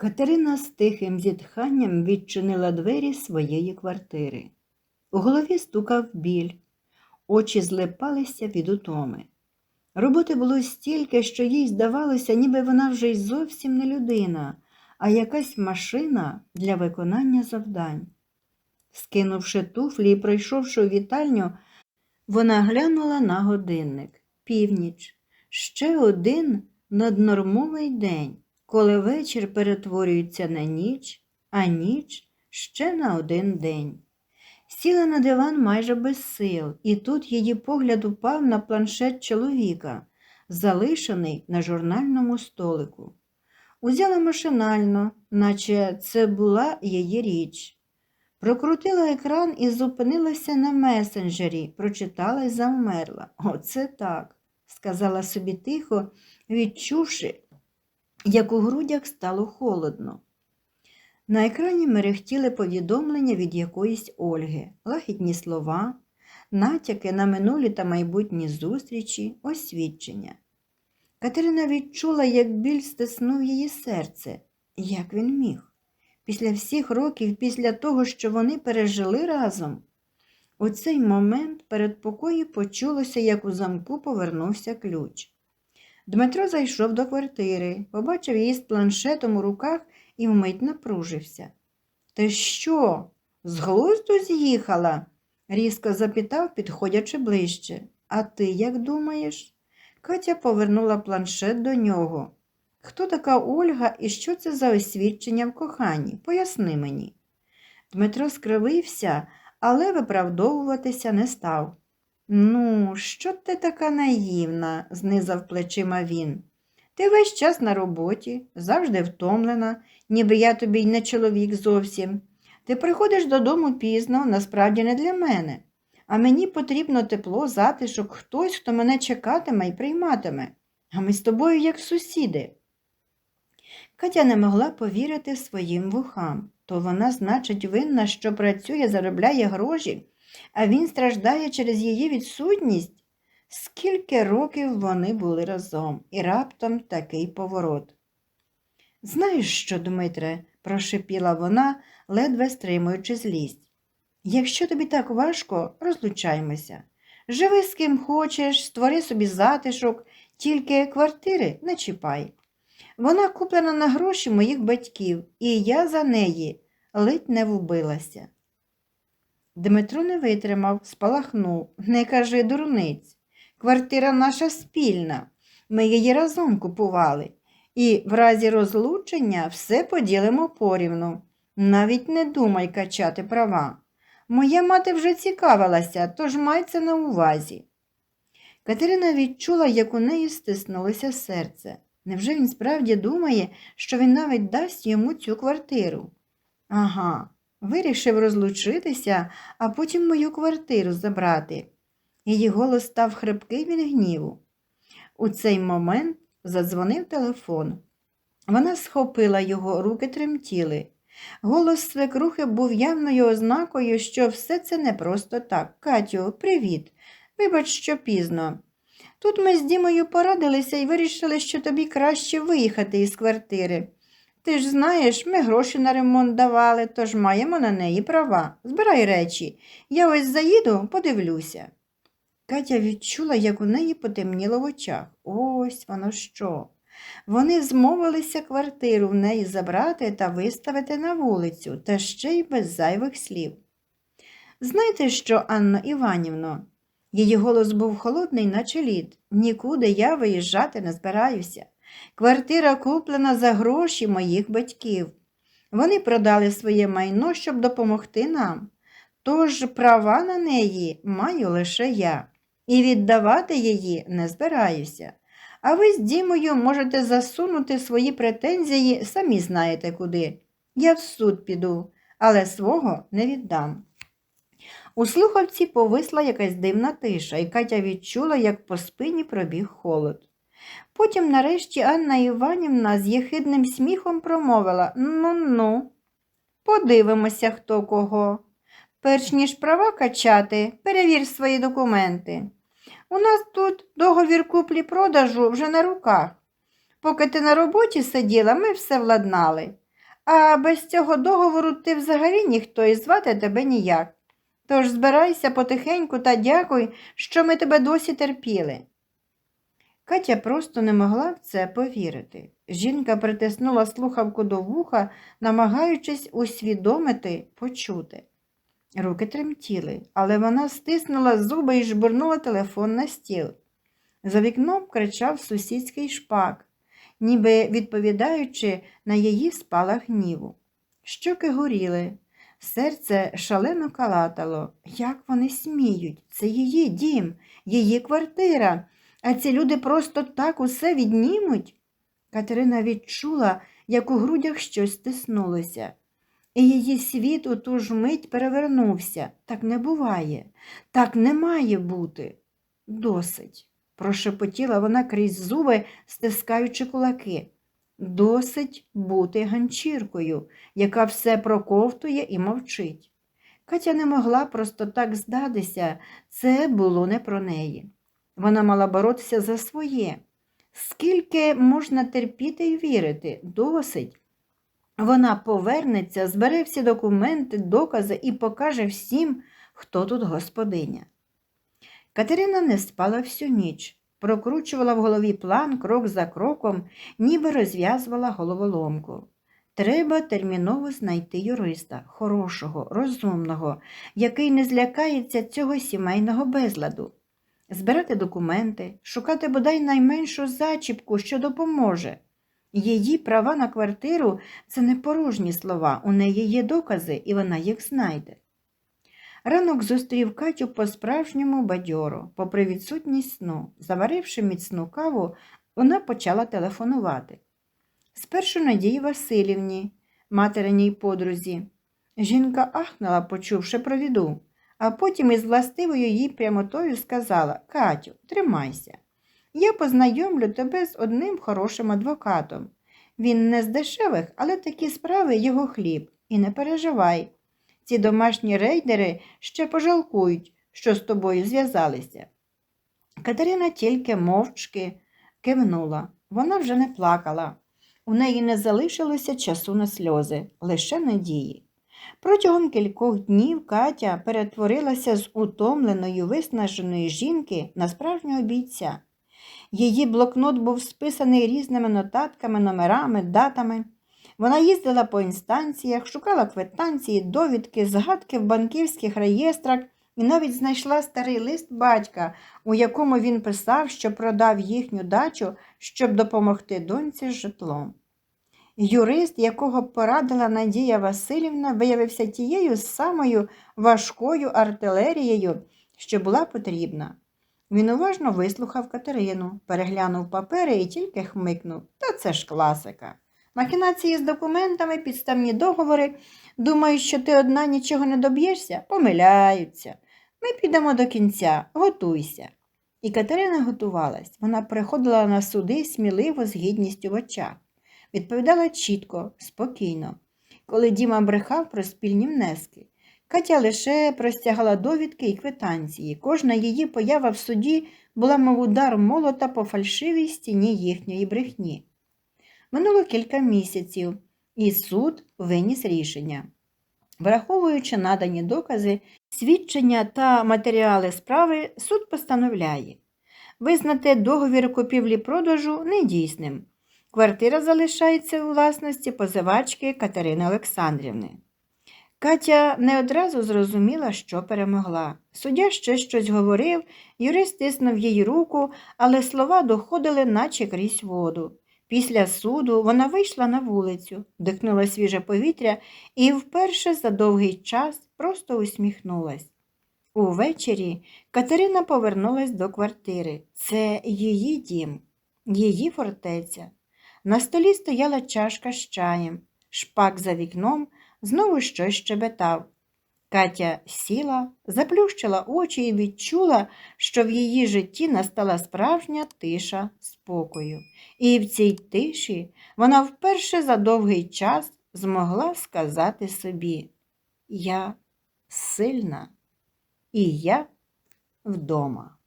Катерина з тихим зітханням відчинила двері своєї квартири. У голові стукав біль, очі злипалися від утоми. Роботи було стільки, що їй здавалося, ніби вона вже й зовсім не людина, а якась машина для виконання завдань. Скинувши туфлі і пройшовши у вітальню, вона глянула на годинник. Північ. Ще один наднормовий день, коли вечір перетворюється на ніч, а ніч ще на один день. Сіла на диван майже без сил, і тут її погляд упав на планшет чоловіка, залишений на журнальному столику. Узяла машинально, наче це була її річ. Прокрутила екран і зупинилася на месенджері, прочитала і завмерла. Оце так, сказала собі тихо, відчувши, як у грудях стало холодно. На екрані мерехтіли повідомлення від якоїсь Ольги, лагідні слова, натяки на минулі та майбутні зустрічі, освідчення. Катерина відчула, як біль стиснув її серце. Як він міг? Після всіх років, після того, що вони пережили разом. У цей момент перед покої почулося, як у замку повернувся ключ. Дмитро зайшов до квартири, побачив її з планшетом у руках і вмить напружився. Ти що, з глузду з'їхала? різко запитав, підходячи ближче. А ти як думаєш? Катя повернула планшет до нього. Хто така Ольга і що це за освідчення в коханні? Поясни мені. Дмитро скривився, але виправдовуватися не став. Ну, що ти така наївна, знизав плечима він. Ти весь час на роботі, завжди втомлена, ніби я тобі й не чоловік зовсім. Ти приходиш додому пізно, насправді не для мене. А мені потрібно тепло, затишок, хтось, хто мене чекатиме і прийматиме. А ми з тобою як сусіди. Катя не могла повірити своїм вухам. То вона, значить, винна, що працює, заробляє гроші, а він страждає через її відсутність. Скільки років вони були разом, і раптом такий поворот. Знаєш що, Дмитре, прошепіла вона, ледве стримуючи злість. Якщо тобі так важко, розлучаймося. Живи з ким хочеш, створи собі затишок, тільки квартири не чіпай. Вона куплена на гроші моїх батьків, і я за неї ледь не вбилася. Дмитро не витримав, спалахнув. Не кажи дурниць. Квартира наша спільна. Ми її разом купували. І в разі розлучення все поділимо порівну. Навіть не думай качати права. Моя мати вже цікавилася, тож май це на увазі. Катерина відчула, як у неї стиснулося серце. Невже він справді думає, що він навіть дасть йому цю квартиру? Ага, вирішив розлучитися, а потім мою квартиру забрати. Її голос став хрипкий від гніву. У цей момент задзвонив телефон. Вона схопила його, руки тремтіли. Голос свекрухи був явною ознакою, що все це не просто так. Катю, привіт. Вибач, що пізно. Тут ми з Дімою порадилися і вирішили, що тобі краще виїхати із квартири. Ти ж знаєш, ми гроші на ремонт давали, тож маємо на неї права. Збирай речі. Я ось заїду, подивлюся. Катя відчула, як у неї потемніло в очах. Ось воно що. Вони змовилися квартиру в неї забрати та виставити на вулицю, та ще й без зайвих слів. Знаєте що, Анно Іванівно? Її голос був холодний, наче лід. Нікуди я виїжджати не збираюся. Квартира куплена за гроші моїх батьків. Вони продали своє майно, щоб допомогти нам. Тож права на неї маю лише я, і віддавати її не збираюся. А ви з Дімою можете засунути свої претензії, самі знаєте куди. Я в суд піду, але свого не віддам. У слухавці повисла якась дивна тиша, і Катя відчула, як по спині пробіг холод. Потім, нарешті, Анна Іванівна з єхидним сміхом промовила Ну ну, подивимося, хто кого. Перш ніж права качати, перевір свої документи. У нас тут договір куплі-продажу вже на руках. Поки ти на роботі сиділа, ми все владнали. А без цього договору ти взагалі ніхто і звати тебе ніяк. Тож збирайся потихеньку та дякуй, що ми тебе досі терпіли. Катя просто не могла в це повірити. Жінка притиснула слухавку до вуха, намагаючись усвідомити, почути. Руки тремтіли, але вона стиснула зуби і жбурнула телефон на стіл. За вікном кричав сусідський шпак, ніби відповідаючи на її спалах гніву. Щоки горіли, серце шалено калатало. Як вони сміють? Це її дім, її квартира, а ці люди просто так усе віднімуть. Катерина відчула, як у грудях щось стиснулося. І її світ у ту ж мить перевернувся. Так не буває, так не має бути. Досить, прошепотіла вона крізь зуби, стискаючи кулаки. Досить бути ганчіркою, яка все проковтує і мовчить. Катя не могла просто так здатися, це було не про неї. Вона мала боротися за своє. Скільки можна терпіти і вірити? Досить. Вона повернеться, збере всі документи, докази і покаже всім, хто тут господиня. Катерина не спала всю ніч, прокручувала в голові план крок за кроком, ніби розв'язувала головоломку. Треба терміново знайти юриста, хорошого, розумного, який не злякається цього сімейного безладу, збирати документи, шукати бодай найменшу зачіпку, що допоможе. Її права на квартиру це не порожні слова, у неї є докази, і вона їх знайде. Ранок зустрів Катю по-справжньому бадьоро, попри відсутність сну. Заваривши міцну каву, вона почала телефонувати. Спершу Надії Васильівні, материній подрузі. Жінка ахнула, почувши про віду, а потім із властивою їй прямотою сказала Катю, тримайся. Я познайомлю тебе з одним хорошим адвокатом. Він не з дешевих, але такі справи його хліб. І не переживай. Ці домашні рейдери ще пожалкують, що з тобою зв'язалися. Катерина тільки мовчки кивнула. Вона вже не плакала. У неї не залишилося часу на сльози, лише надії. Протягом кількох днів Катя перетворилася з утомленої, виснаженої жінки на справжнього бійця. Її блокнот був списаний різними нотатками, номерами, датами. Вона їздила по інстанціях, шукала квитанції, довідки, згадки в банківських реєстрах і навіть знайшла старий лист батька, у якому він писав, що продав їхню дачу, щоб допомогти доньці з житлом. Юрист, якого порадила Надія Васильівна, виявився тією самою важкою артилерією, що була потрібна. Він уважно вислухав Катерину, переглянув папери і тільки хмикнув. Та це ж класика. Махінації з документами, підставні договори. Думають, що ти одна нічого не доб'єшся? Помиляються. Ми підемо до кінця, готуйся. І Катерина готувалась. Вона приходила на суди сміливо з гідністю в очах. Відповідала чітко, спокійно, коли Діма брехав про спільні внески. Катя лише простягала довідки і квитанції. Кожна її поява в суді була, мов удар молота по фальшивій стіні їхньої брехні. Минуло кілька місяців, і суд виніс рішення. Враховуючи надані докази, свідчення та матеріали справи, суд постановляє визнати договір купівлі-продажу недійсним. Квартира залишається у власності позивачки Катерини Олександрівни. Катя не одразу зрозуміла, що перемогла. Суддя ще щось говорив, юрист тиснув їй руку, але слова доходили, наче крізь воду. Після суду вона вийшла на вулицю, дихнула свіже повітря і вперше за довгий час просто усміхнулась. Увечері Катерина повернулась до квартири. Це її дім, її фортеця. На столі стояла чашка з чаєм, шпак за вікном знову щось щебетав. Катя сіла, заплющила очі і відчула, що в її житті настала справжня тиша спокою. І в цій тиші вона вперше за довгий час змогла сказати собі Я сильна, і я вдома.